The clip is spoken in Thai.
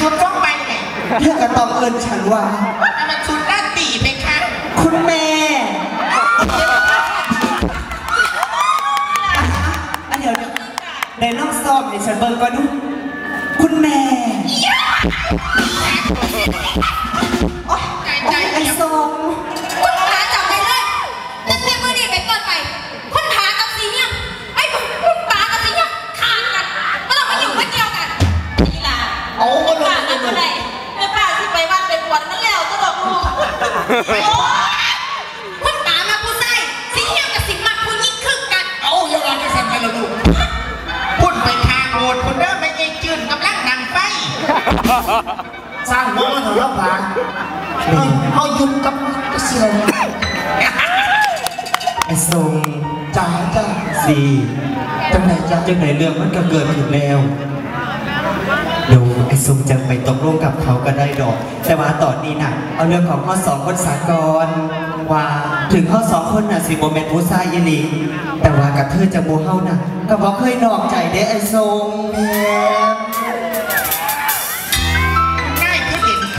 ชุดต้องไปไหนเธอก็ต้องเอิญฉันว่าแต่มันชุดด้านตีไหมคะคุณแม่ อันเดี๋ยวเดี๋ยวในน้องซ้อมในฉันเบิร์ก็ดู คุณแม่ โหปากันอะไรแม่ป้าที่ไปวัดไปบวชนั่นแล้วจะบอกลูกโอ้ยคุณปามาผู้ใส่สีเนี่ยกับสีมักผู้ยิ่งคึกกัน เอาอย่าว่าจะสั่นกันละลูกพุ่นไปทางโบดคนเดิมไม่ยังจืนกำลังนั่งไฟสร้างหัวมันเถอะผาเอาเอาหยุดกับเสียเนี่ยไอ้ทรงจ้าจ้าสี่จังไหนจ้าจังไหนเรื่องมันก็เกิดขึ้นแล้ว ดูไอ้ทรงจะไปตกลงกับเขาก็ได้ดอก แต่ว่าตอนนี้น่ะ เอาเรื่องของข้อสองคนสากลว่าถึงข้อสองคนน่ะสิโมเมนต์ผู้ชายอีหลีแต่ว่ากับเธอจะโมเฮาน่ะ ก็บอกเคยนอกใจเด้ไอ้ทรงแม่